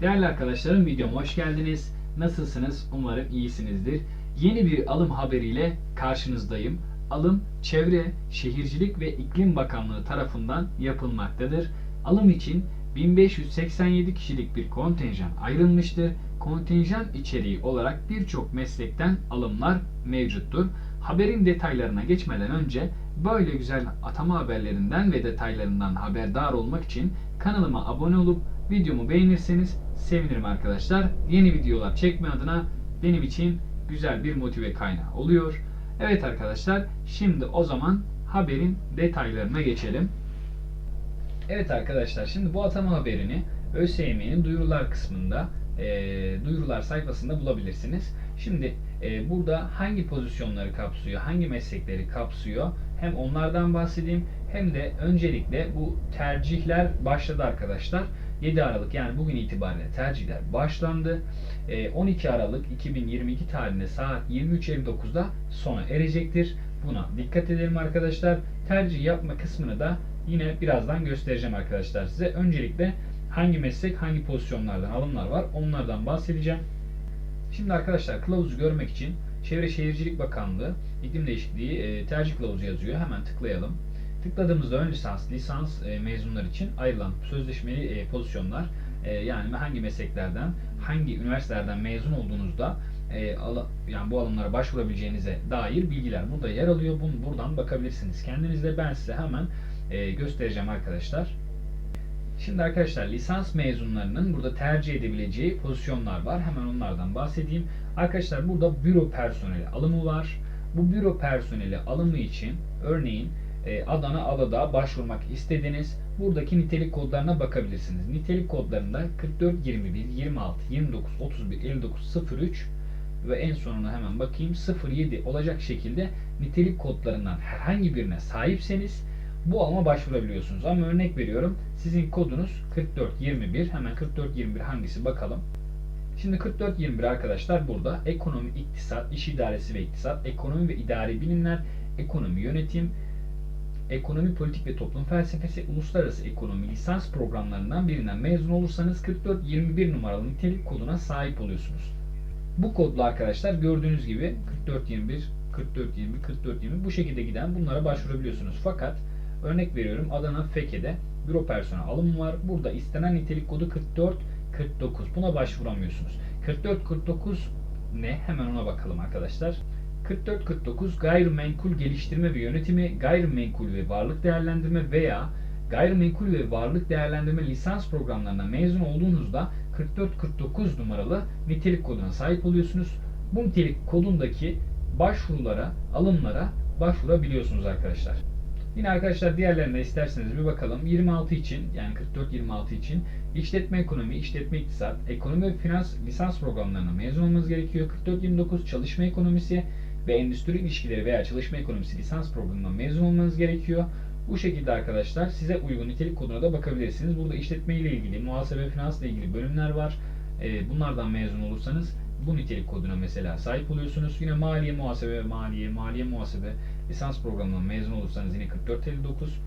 Değerli arkadaşlarım videoma hoş geldiniz. Nasılsınız? Umarım iyisinizdir. Yeni bir alım haberiyle karşınızdayım. Alım Çevre, Şehircilik ve İklim Bakanlığı tarafından yapılmaktadır. Alım için 1587 kişilik bir kontenjan ayrılmıştır. Kontenjan içeriği olarak birçok meslekten alımlar mevcuttur. Haberin detaylarına geçmeden önce böyle güzel atama haberlerinden ve detaylarından haberdar olmak için kanalıma abone olup videomu beğenirseniz sevinirim arkadaşlar. Yeni videolar çekme adına benim için güzel bir motive kaynağı oluyor. Evet arkadaşlar şimdi o zaman haberin detaylarına geçelim. Evet arkadaşlar şimdi bu atama haberini ÖSYM'nin duyurular kısmında e, duyurular sayfasında bulabilirsiniz. Şimdi e, burada hangi pozisyonları kapsıyor, hangi meslekleri kapsıyor hem onlardan bahsedeyim hem de öncelikle bu tercihler başladı arkadaşlar. 7 Aralık yani bugün itibariyle tercihler başlandı. E, 12 Aralık 2022 tarihinde saat 23.59'da sona erecektir. Buna dikkat edelim arkadaşlar. Tercih yapma kısmını da yine birazdan göstereceğim arkadaşlar size. Öncelikle hangi meslek, hangi pozisyonlardan alımlar var onlardan bahsedeceğim. Şimdi arkadaşlar kılavuzu görmek için Çevre Şehircilik Bakanlığı iklim değişikliği e, tercih kılavuzu yazıyor. Hemen tıklayalım. Tıkladığımızda ön lisans, lisans e, mezunlar için ayrılan sözleşmeli e, pozisyonlar e, yani hangi mesleklerden, hangi üniversitelerden mezun olduğunuzda e, ala, yani bu alımlara başvurabileceğinize dair bilgiler burada yer alıyor. Bunu buradan bakabilirsiniz. Kendinizde ben size hemen e, göstereceğim arkadaşlar. Şimdi arkadaşlar lisans mezunlarının burada tercih edebileceği pozisyonlar var. Hemen onlardan bahsedeyim. Arkadaşlar burada büro personeli alımı var. Bu büro personeli alımı için örneğin e, Adana Aladağ'a başvurmak istediniz. Buradaki nitelik kodlarına bakabilirsiniz. Nitelik kodlarında 44, 21, 26, 29, 31, 59, 03 ve en sonuna hemen bakayım 07 olacak şekilde nitelik kodlarından herhangi birine sahipseniz bu alma başvurabiliyorsunuz. Ama örnek veriyorum sizin kodunuz 4421 hemen 4421 hangisi bakalım. Şimdi 4421 arkadaşlar burada ekonomi, iktisat, iş idaresi ve iktisat, ekonomi ve idari bilimler, ekonomi yönetim, ekonomi, politik ve toplum felsefesi, uluslararası ekonomi lisans programlarından birinden mezun olursanız 4421 numaralı nitelik koduna sahip oluyorsunuz. Bu kodlu arkadaşlar gördüğünüz gibi 4421, 4420, 4420 bu şekilde giden bunlara başvurabiliyorsunuz. Fakat örnek veriyorum Adana Feke'de büro personel alımı var. Burada istenen nitelik kodu 44 49. Buna başvuramıyorsunuz. 44 49 ne? Hemen ona bakalım arkadaşlar. 4449 gayrimenkul geliştirme ve yönetimi, gayrimenkul ve varlık değerlendirme veya gayrimenkul ve varlık değerlendirme lisans programlarına mezun olduğunuzda 4449 numaralı nitelik koduna sahip oluyorsunuz. Bu nitelik kodundaki başvurulara, alımlara başvurabiliyorsunuz arkadaşlar. Yine arkadaşlar diğerlerine isterseniz bir bakalım. 26 için yani 44-26 için işletme ekonomi, işletme iktisat, ekonomi ve finans lisans programlarına mezun olmanız gerekiyor. 44-29 çalışma ekonomisi ve endüstri ilişkileri veya çalışma ekonomisi lisans programından mezun olmanız gerekiyor. Bu şekilde arkadaşlar size uygun nitelik koduna da bakabilirsiniz. Burada işletme ile ilgili, muhasebe ve finans ile ilgili bölümler var. Bunlardan mezun olursanız bu nitelik koduna mesela sahip oluyorsunuz. Yine maliye muhasebe maliye, maliye muhasebe lisans programından mezun olursanız yine 4459.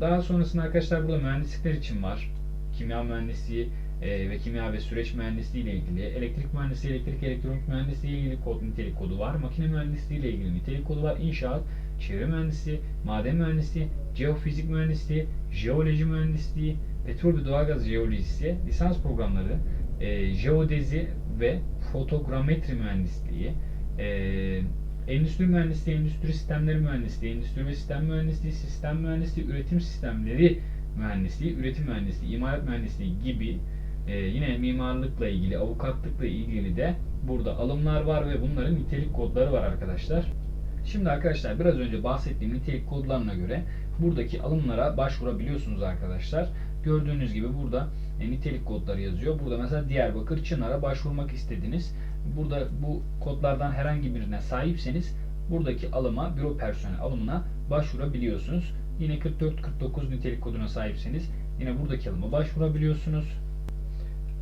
Daha sonrasında arkadaşlar burada mühendislikler için var. Kimya mühendisliği e, ve kimya ve süreç mühendisliği ile ilgili, elektrik mühendisliği, elektrik elektronik mühendisliği ile ilgili kod, nitelik kodu var. Makine mühendisliği ile ilgili nitelik kodu var. İnşaat, çevre mühendisliği, maden mühendisliği, jeofizik mühendisliği, jeoloji mühendisliği, petrol ve doğalgaz jeolojisi, lisans programları, e, jeodezi ve fotogrametri mühendisliği, e, endüstri mühendisliği, endüstri sistemleri mühendisliği, endüstri ve sistem mühendisliği, sistem mühendisliği, üretim sistemleri mühendisliği, üretim mühendisliği, imalat mühendisliği gibi e, yine mimarlıkla ilgili, avukatlıkla ilgili de burada alımlar var ve bunların nitelik kodları var arkadaşlar. Şimdi arkadaşlar biraz önce bahsettiğim nitelik kodlarına göre buradaki alımlara başvurabiliyorsunuz arkadaşlar. Gördüğünüz gibi burada nitelik kodları yazıyor. Burada mesela Diyarbakır, Çınar'a başvurmak istediniz. Burada bu kodlardan herhangi birine sahipseniz buradaki alıma, büro personel alımına başvurabiliyorsunuz. Yine 44-49 nitelik koduna sahipseniz yine buradaki alıma başvurabiliyorsunuz.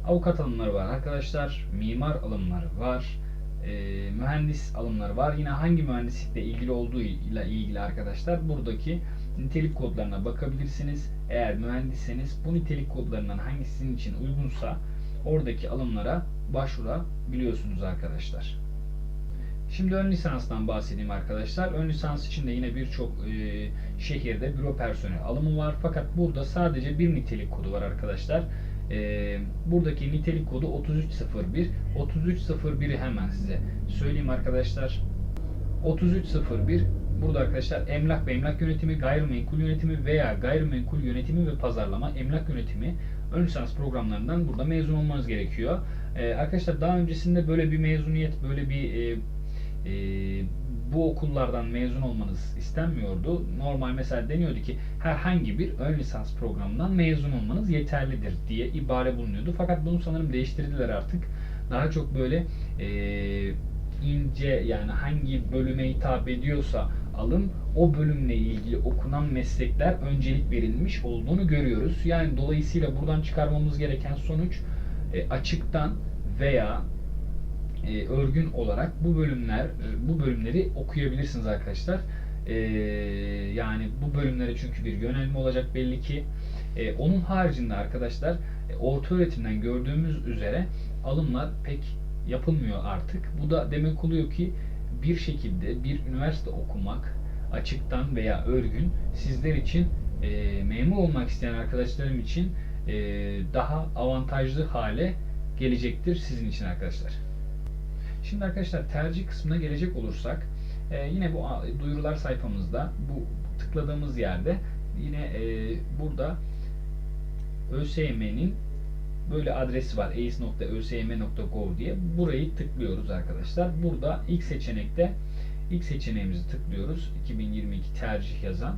Avukat alımları var arkadaşlar. Mimar alımları var. E, mühendis alımları var. Yine hangi mühendislikle ilgili olduğu ile ilgili arkadaşlar buradaki nitelik kodlarına bakabilirsiniz. Eğer mühendisseniz bu nitelik kodlarından hangisi sizin için uygunsa oradaki alımlara başvurabiliyorsunuz arkadaşlar. Şimdi ön lisanstan bahsedeyim arkadaşlar. Ön lisans için de yine birçok e, şehirde büro personeli alımı var. Fakat burada sadece bir nitelik kodu var arkadaşlar. E, buradaki nitelik kodu 3301. 3301'i hemen size söyleyeyim arkadaşlar. 3301 Burada arkadaşlar emlak ve emlak yönetimi, gayrimenkul yönetimi veya gayrimenkul yönetimi ve pazarlama, emlak yönetimi ön lisans programlarından burada mezun olmanız gerekiyor. Ee, arkadaşlar daha öncesinde böyle bir mezuniyet, böyle bir e, e, bu okullardan mezun olmanız istenmiyordu. Normal mesela deniyordu ki herhangi bir ön lisans programından mezun olmanız yeterlidir diye ibare bulunuyordu. Fakat bunu sanırım değiştirdiler artık. Daha çok böyle e, ince yani hangi bölüme hitap ediyorsa alım o bölümle ilgili okunan meslekler öncelik verilmiş olduğunu görüyoruz. Yani dolayısıyla buradan çıkarmamız gereken sonuç e, açıktan veya e, örgün olarak bu bölümler e, bu bölümleri okuyabilirsiniz arkadaşlar. E, yani bu bölümlere çünkü bir yönelme olacak belli ki. E, onun haricinde arkadaşlar e, orta öğretimden gördüğümüz üzere alımlar pek yapılmıyor artık. Bu da demek oluyor ki bir şekilde bir üniversite okumak açıktan veya örgün sizler için e, memur olmak isteyen arkadaşlarım için e, daha avantajlı hale gelecektir sizin için arkadaşlar. Şimdi arkadaşlar tercih kısmına gelecek olursak e, yine bu duyurular sayfamızda bu tıkladığımız yerde yine e, burada ÖSYM'nin böyle adresi var eis.ösym.gov diye burayı tıklıyoruz arkadaşlar. Burada ilk seçenekte ilk seçeneğimizi tıklıyoruz. 2022 tercih yazan.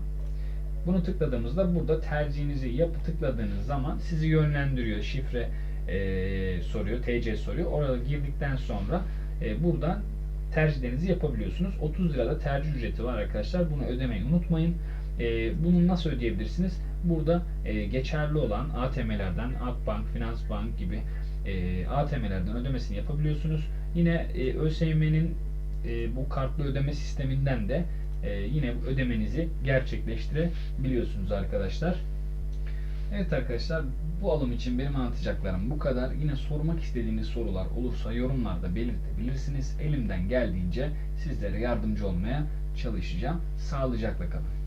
Bunu tıkladığımızda burada tercihinizi yapı tıkladığınız zaman sizi yönlendiriyor. Şifre e, soruyor, TC soruyor. Orada girdikten sonra e, buradan tercihlerinizi yapabiliyorsunuz. 30 lirada tercih ücreti var arkadaşlar. Bunu ödemeyi unutmayın. E, bunu nasıl ödeyebilirsiniz? Burada e, geçerli olan ATM'lerden, Akbank, Finansbank gibi e, ATM'lerden ödemesini yapabiliyorsunuz. Yine e, ÖSYM'nin e, bu kartlı ödeme sisteminden de e, yine ödemenizi gerçekleştirebiliyorsunuz arkadaşlar. Evet arkadaşlar bu alım için benim anlatacaklarım bu kadar. Yine sormak istediğiniz sorular olursa yorumlarda belirtebilirsiniz. Elimden geldiğince sizlere yardımcı olmaya çalışacağım. Sağlıcakla kalın.